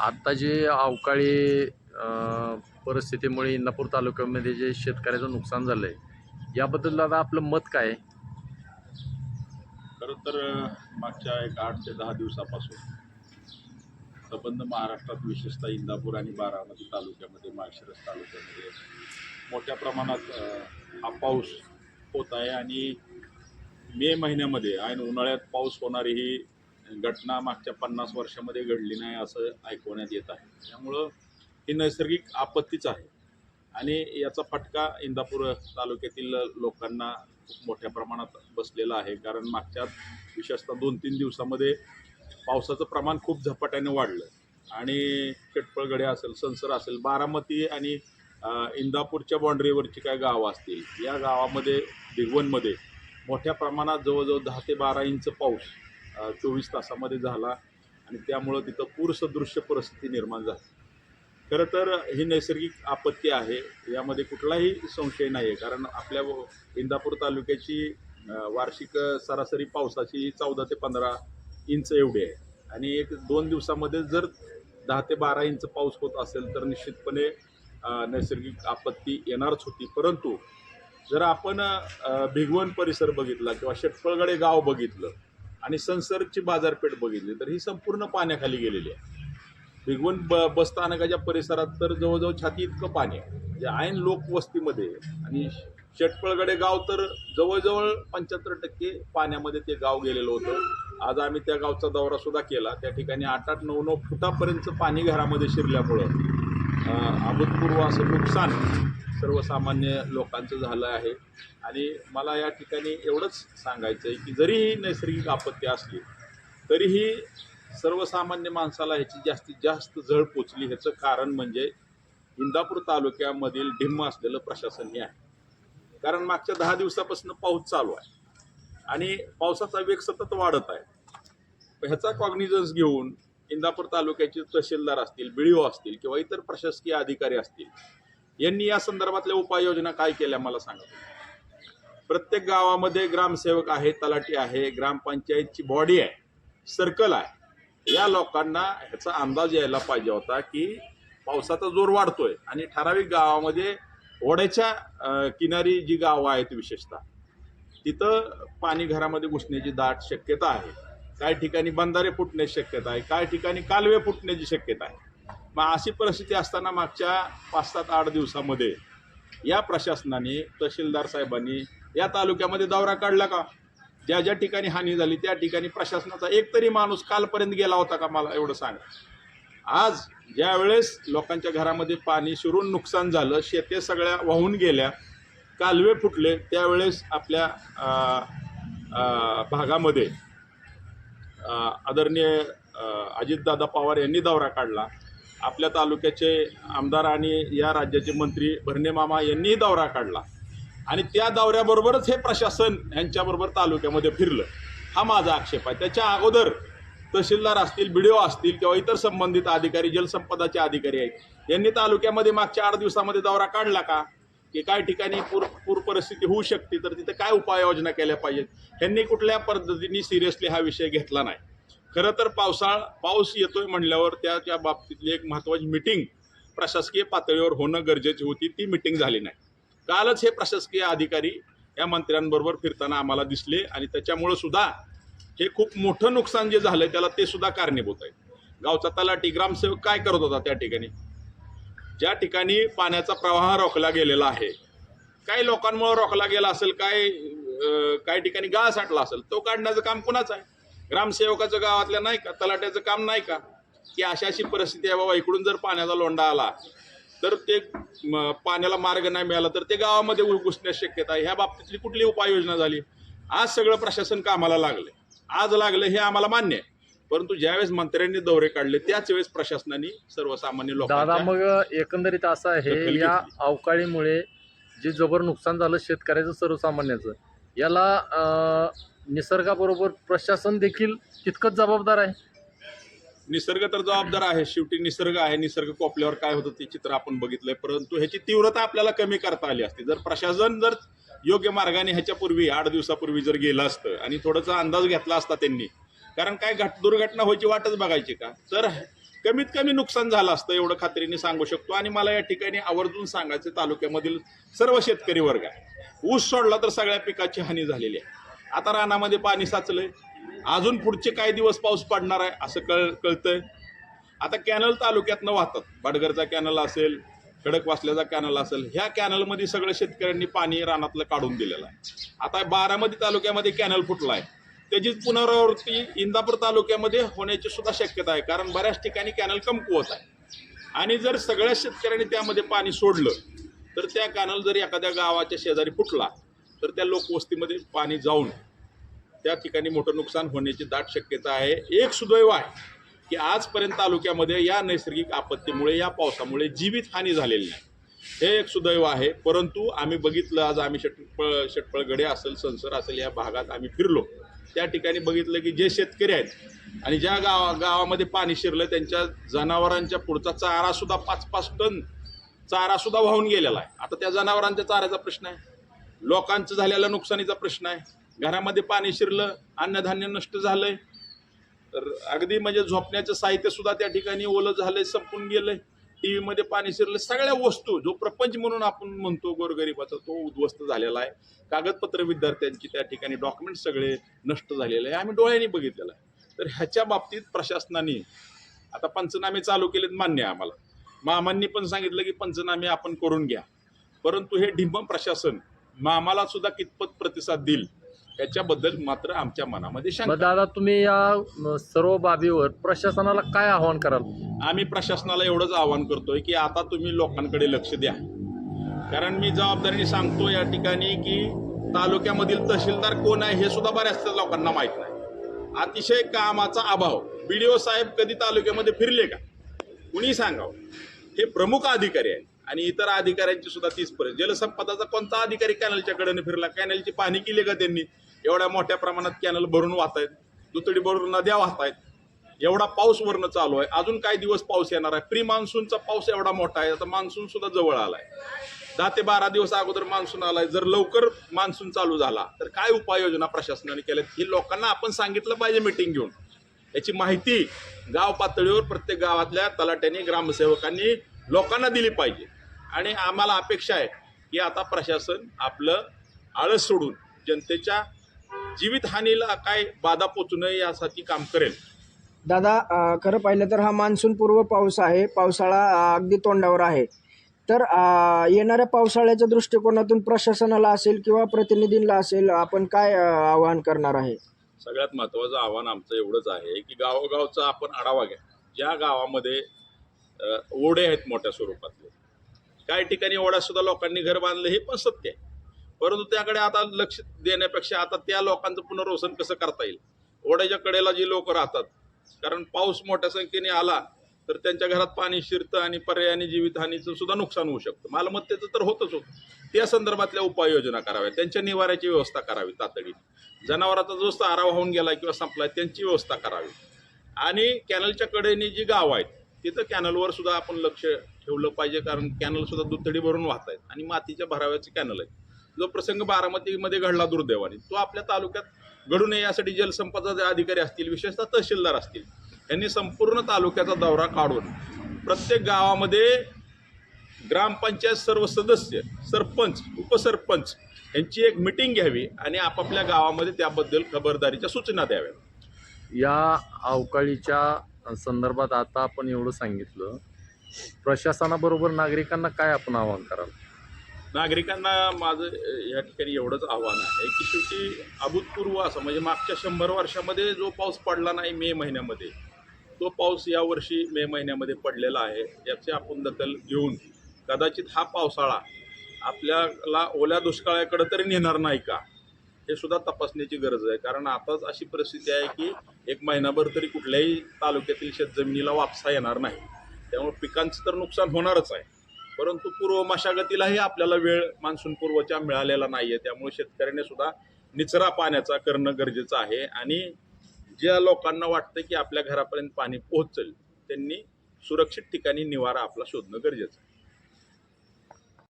आत्ता जे अवकाळी परिस्थितीमुळे इंदापूर तालुक्यामध्ये जे शेतकऱ्याचं नुकसान झालं आहे याबद्दल दादा आपलं मत काय आहे? खरं तर मागच्या एक आठ ते दहा दिवसापासून संबंध महाराष्ट्रात विशेषतः इंदापूर आणि बारामती तालुक्यामध्ये माळशिरस तालुक्यामध्ये मोठ्या प्रमाणात हा पाऊस होत आहे आणि मे महिन्यामध्ये आणि उन्हाळ्यात पाऊस होणारी ही घटना मागच्या पन्नास वर्षामध्ये घडली नाही असं ऐकवण्यात येत आहे. त्यामुळं ही नैसर्गिक आपत्तीच आहे. आणि याचा फटका इंदापूर तालुक्यातील लोकांना खूप मोठ्या प्रमाणात बसलेला आहे. कारण मागच्या विशेषतः दोन तीन दिवसामध्ये पावसाचं प्रमाण खूप झपाट्याने वाढलं. आणि चटपळगडे असेल संसर असेल बारामती आणि इंदापूरच्या बाँड्रीवरची काय गावं असतील या गावामध्ये भिगवणमध्ये मोठ्या प्रमाणात जवळजवळ दहा ते बारा इंच पाऊस चोवीस तासामध्ये झाला आणि त्यामुळं तिथं पूरसदृश्य परिस्थिती निर्माण झाली. खरं तर ही नैसर्गिक आपत्ती आहे यामध्ये कुठलाही संशय नाही आहे कारण आपल्या इंदापूर तालुक्याची वार्षिक सरासरी पावसाची चौदा ते पंधरा इंच एवढी आहे. आणि एक दोन दिवसामध्ये जर दहा ते बारा इंच पाऊस होत असेल तर निश्चितपणे नैसर्गिक आपत्ती येणारच होती. परंतु जर आपण भिगवण परिसर बघितला किंवा शेटफळगडे गाव बघितलं आणि संसर्गची बाजारपेठ बघितली तर ही संपूर्ण पाण्याखाली गेलेली आहे. भिगवण ब बस स्थानकाच्या परिसरात तर जवळजवळ छाती इतकं पाणी आहे. म्हणजे ऐन लोकवस्तीमध्ये आणि शेटपळगडे गाव तर जवळजवळ पंच्याहत्तर टक्के पाण्यामध्ये ते गाव गेलेलं होतं. आज आम्ही त्या गावचा दौरा सुद्धा केला. त्या ठिकाणी आठ आठ नऊ नऊ फुटापर्यंत पाणी घरामध्ये शिरल्यामुळं अभूतपूर्व असं नुकसान सर्वसामान्य लोकांचं झालं आहे. आणि मला या ठिकाणी एवढंच सांगायचं आहे की जरीही नैसर्गिक आपत्ती असली तरीही सर्वसामान्य माणसाला ह्याची जास्तीत जास्त झळ पोचली. ह्याचं कारण म्हणजे इंदापूर तालुक्यामधील ढिम्म असलेलं प्रशासन हे आहे. कारण मागच्या दहा दिवसापासून पाऊस चालू आहे आणि पावसाचा वेग सतत वाढत आहे. ह्याचा कॉग्निझन्स घेऊन इंदापूर तालुक्याचे तहसीलदार असतील बिळीओ असतील किंवा इतर प्रशासकीय अधिकारी असतील यांनी या संदर्भातल्या उपाययोजना काय केल्या मला सांगा. प्रत्येक गावामध्ये ग्रामसेवक आहे तलाठी आहे ग्रामपंचायतची बॉडी आहे सर्कल आहे. या लोकांना ह्याचा अंदाज यायला पाहिजे होता की पावसाचा जोर वाढतोय आणि ठराविक गावामध्ये ओढ्याच्या किनारी जी गावं आहेत विशेषतः तिथं पाणी घरामध्ये घुसण्याची दाट शक्यता आहे. काही ठिकाणी बंधारे फुटण्याची शक्यता आहे काही ठिकाणी कालवे फुटण्याची शक्यता आहे. मग अशी परिस्थिती असताना मागच्या पाच सात आठ दिवसामध्ये या प्रशासनाने तहसीलदार साहेबांनी या तालुक्यामध्ये दौरा काढला का? ज्या ज्या ठिकाणी हानी झाली त्या ठिकाणी प्रशासनाचा एक तरी माणूस कालपर्यंत गेला होता का मला एवढं सांगा. आज ज्या वेळेस लोकांच्या घरामध्ये पाणी शिरून नुकसान झालं शेते सगळ्या वाहून गेल्या कालवे फुटले त्यावेळेस आपल्या भागामध्ये आदरणीय अजितदादा पवार यांनी दौरा काढला. आपल्या तालुक्याचे आमदार आणि या राज्याचे मंत्री भरणे मामा यांनीही दौरा काढला. आणि त्या दौऱ्याबरोबरच हे प्रशासन यांच्याबरोबर तालुक्यामध्ये फिरलं. हा माझा आक्षेप आहे. त्याच्या अगोदर तहसीलदार असतील बी असतील किंवा इतर संबंधित अधिकारी जलसंपदाचे अधिकारी आहेत यांनी तालुक्यामध्ये मागच्या आठ दिवसामध्ये दौरा काढला का? की काय ठिकाणी पूर पूर परिस्थिती होऊ शकते तर तिथे काय उपाययोजना केल्या पाहिजेत? ह्यांनी कुठल्या पद्धतीने सिरियसली हा विषय घेतला नाही. खरं तर पावसाळा पाऊस येतोय म्हणल्यावर त्या त्या बाबतीतली एक महत्त्वाची मिटिंग प्रशासकीय पातळीवर होणं गरजेची होती. ती मिटिंग झाली नाही. कालच हे प्रशासकीय अधिकारी या मंत्र्यांबरोबर फिरताना आम्हाला दिसले आणि त्याच्यामुळं सुद्धा हे खूप मोठं नुकसान जे झालं त्याला ते सुद्धा कारणीभूत आहे. गावचा तलाठी ग्रामसेवक काय करत होता त्या ठिकाणी? ज्या ठिकाणी पाण्याचा प्रवाह रोखला गेलेला आहे काही लोकांमुळे रोखला गेला असेल काय काही ठिकाणी गाळ साठला असेल तो काढण्याचं काम कुणाचं आहे? ग्रामसेवकाचं गावातल्या नाही का तलाट्याचं काम नाही का? की अशी अशी परिस्थिती आहे बाबा इकडून जर पाण्याचा लोंढा आला तर ते पाण्याला मार्ग नाही मिळाला तर ते गावामध्ये घुसण्याची शक्यता आहे. ह्या बाबतीतली कुठली उपाययोजना झाली? आज सगळं प्रशासन कामाला लागले आज लागलं हे आम्हाला मान्य आहे. परंतु ज्यावेळेस मंत्र्यांनी दौरे काढले त्याच वेळेस प्रशासनाने सर्वसामान्य दादा लोकांच्या मग एकंदरीत असं आहे या. अवकाळीमुळे जे जबर नुकसान झालं शेतकऱ्याचं सर्वसामान्याचं याला निसर्गाबरोबर प्रशासन देखील तितकंच जबाबदार आहे. निसर्ग तर जबाबदार आहे. शेवटी निसर्ग आहे. निसर्ग कोपल्यावर काय होतं ते चित्र आपण बघितलंय. परंतु ह्याची तीव्रता आपल्याला कमी करता आली असती. जर प्रशासन जर योग्य मार्गाने ह्याच्यापूर्वी आठ दिवसापूर्वी जर गेलं असतं आणि थोडासा अंदाज घेतला असता त्यांनी कारण काय घट दुर्घटना व्हायची वाटच बघायची का? तर कमीत कमी नुकसान झालं असतं एवढं खात्रीने सांगू शकतो. आणि मला या ठिकाणी आवर्जून सांगायचं तालुक्यामधील सर्व शेतकरी वर्ग आहे. ऊस सोडला तर सगळ्या पिकाची हानी झालेली आहे. आता रानामध्ये पाणी साचलंय. अजून पुढचे काही दिवस पाऊस पडणार आहे असं कळ कळतंय. आता कॅनल तालुक्यातनं वाहतात. बडगरचा कॅनल असेल खडकवासल्याचा कॅनल असेल ह्या कॅनलमध्ये सगळं शेतकऱ्यांनी पाणी रानातलं काढून दिलेलं आहे. आता बारामती तालुक्यामध्ये कॅनल फुटला आहे. त्याची पुनरावृत्ती इंदापूर तालुक्यामध्ये होण्याची सुद्धा शक्यता आहे कारण बऱ्याच ठिकाणी कॅनल कमकुवत आहे. आणि जर सगळ्या शेतकऱ्यांनी त्यामध्ये पाणी सोडलं तर त्या कॅनल जर एखाद्या गावाच्या शेजारी फुटला तर त्या लोकवस्तीमध्ये पाणी जाऊन त्या ठिकाणी मोठं नुकसान होण्याची दाट शक्यता आहे. एक सुदैव आहे की आजपर्यंत तालुक्यामध्ये या नैसर्गिक आपत्तीमुळे या पावसामुळे जीवितहानी झालेली नाही. हे एक सुदैव आहे. परंतु आम्ही बघितलं आज आम्ही षटपळ षटपळगडे असेल संसर असेल या भागात आम्ही फिरलो. त्या ठिकाणी बघितलं की जे शेतकरी आहेत आणि ज्या गावा गावामध्ये पाणी शिरलं त्यांच्या जनावरांच्या पुढचा चारासुद्धा पाच पाच टन चारासुद्धा वाहून गेलेला आहे. आता त्या जनावरांच्या चाऱ्याचा प्रश्न आहे. लोकांचं झालेला नुकसानीचा प्रश्न आहे. घरामध्ये पाणी शिरलं अन्नधान्य नष्ट झालंय. तर अगदी म्हणजे झोपण्याचं साहित्य सुद्धा त्या ठिकाणी ओलं झालंय संपून गेलंय. टी व्हीमध्ये पाणी शिरलं सगळ्या वस्तू जो प्रपंच म्हणून आपण म्हणतो गोरगरिबाचा तो उद्ध्वस्त झालेला आहे. कागदपत्र विद्यार्थ्यांची त्या ठिकाणी डॉक्युमेंट सगळे नष्ट झालेले आहे. आम्ही डोळ्यांनी बघितलेलं आहे. तर ह्याच्या बाबतीत प्रशासनाने आता पंचनामे चालू केलेत मान्य आहे आम्हाला. मामांनी पण सांगितलं की पंचनामे आपण करून घ्या. परंतु हे ढिंबम प्रशासन मामाला सुद्धा कितपत प्रतिसाद देईल याच्याबद्दल मात्र आमच्या मनामध्ये शंका. मग दादा तुम्ही या सर्व बाबीवर प्रशासनाला काय आव्हान कराल? आम्ही प्रशासनाला एवढंच आवाहन करतोय की आता तुम्ही लोकांकडे लक्ष द्या. कारण मी जबाबदारीने सांगतो या ठिकाणी की तालुक्यामधील तहसीलदार कोण आहे हे सुद्धा बऱ्याचशा लोकांना माहीत नाही. अतिशय कामाचा अभाव. बी साहेब कधी तालुक्यामध्ये फिरले का? कुणी सांगावं? हे प्रमुख अधिकारी आहेत. आणि इतर अधिकाऱ्यांची सुद्धा तीस पर्यंत. जलसंपदाचा कोणता अधिकारी कॅनलच्या कडेने फिरला? कॅनलची पाहणी केली का त्यांनी? एवढ्या मोठ्या प्रमाणात कॅनल भरून वाहत आहेत दुतडी भरून नद्या वाहत आहेत एवढा पाऊस वरनं चालू आहे. अजून काही दिवस पाऊस येणार आहे. प्री मान्सूनचा पाऊस एवढा मोठा आहे. आता मान्सून सुद्धा जवळ आलाय. दहा ते बारा दिवस अगोदर मान्सून आलाय. जर लवकर मान्सून चालू झाला तर काय उपाययोजना प्रशासनाने केल्यात? हे लोकांना आपण सांगितलं पाहिजे मिटिंग घेऊन. याची माहिती गाव पातळीवर प्रत्येक गावातल्या तलाट्यांनी ग्रामसेवकांनी लोकांना दिली पाहिजे. आणि आम्हाला अपेक्षा आहे की आता प्रशासन आपलं आळस सोडून जनतेच्या जीवितहानीला काय बाधा पोचू नये यासाठी काम करेल. दादा खरं पाहिलं तर हा मान्सून पूर्व पाऊस आहे. पावसाळा अगदी तोंडावर आहे. तर येणाऱ्या पावसाळ्याच्या दृष्टिकोनातून प्रशासनाला असेल किंवा प्रतिनिधींना असेल आपण काय आवाहन करणार आहे? सगळ्यात महत्त्वाचं आव्हान आमचं एवढंच आहे की गावोगावचा आपण आढावा घ्या. ज्या गावामध्ये ओढे आहेत मोठ्या स्वरूपातले काही ठिकाणी एवढ्या सुद्धा लोकांनी घर बांधलं हे पण सत्य आहे. परंतु त्याकडे आता लक्ष देण्यापेक्षा आता त्या लोकांचं पुनर्वसन कसं करता येईल? ओढ्याच्या कडेला जी लोक राहतात कारण पाऊस मोठ्या संख्येने आला तर त्यांच्या घरात पाणी शिरतं आणि पर्यायाने जीवितहानीचं सुद्धा नुकसान होऊ शकतं. मालमत्तेचं तर होतच होतं. त्या संदर्भातल्या उपाययोजना कराव्या त्यांच्या निवाऱ्याची व्यवस्था करावी तातडीने. जनावराचा जो चारा वाहून गेला किंवा संपलाय त्यांची व्यवस्था करावी. आणि कॅनलच्या कडेने जी गाव आहेत तिथं कॅनलवर सुद्धा आपण लक्ष ठेवलं पाहिजे कारण कॅनलसुद्धा दुथडी भरून वाहत आहेत आणि मातीच्या भराव्याचे कॅनल आहे जो प्रसंग बारामतीमध्ये घडला दुर्दैवाने तो आपल्या तालुक्यात घडू नये यासाठी जलसंपदा अधिकारी असतील विशेषतः तहसीलदार असतील यांनी संपूर्ण तालुक्याचा दौरा काढून प्रत्येक गावामध्ये ग्रामपंचायत सर्व सदस्य सरपंच उपसरपंच यांची एक मिटिंग घ्यावी आणि आपापल्या गावामध्ये त्याबद्दल खबरदारीच्या सूचना द्याव्या या अवकाळीच्या संदर्भात आता आपण एवढं सांगितलं प्रशासनाबरोबर नागरिकांना काय आपण आवाहन कराल? नागरिकांना माझं या ठिकाणी एवढंच आव्हान आहे की शेवटी अभूतपूर्व असं म्हणजे मागच्या शंभर वर्षामध्ये जो पाऊस पडला नाही मे महिन्यामध्ये तो पाऊस यावर्षी मे महिन्यामध्ये पडलेला आहे याची आपण दखल घेऊन कदाचित हा पावसाळा आपल्याला ओल्या दुष्काळाकडे तरी नेणार नाही का हे सुद्धा तपासण्याची गरज आहे. कारण आताच अशी परिस्थिती आहे की एक महिनाभर तरी कुठल्याही तालुक्यातील शेतजमिनीला वापसा येणार नाही. त्यामुळे पिकांचं तर नुकसान होणारच आहे. परंतु पूर्व मशागतीलाही आपल्याला वेळ मान्सून पूर्वच्या मिळालेला नाही आहे त्यामुळे शेतकऱ्याने सुद्धा निचरा पाण्याचा करणं गरजेचं आहे आणि ज्या लोकांना वाटतं की आपल्या घरापर्यंत पाणी पोहोचेल त्यांनी सुरक्षित ठिकाणी निवारा आपला शोधणं गरजेचं आहे.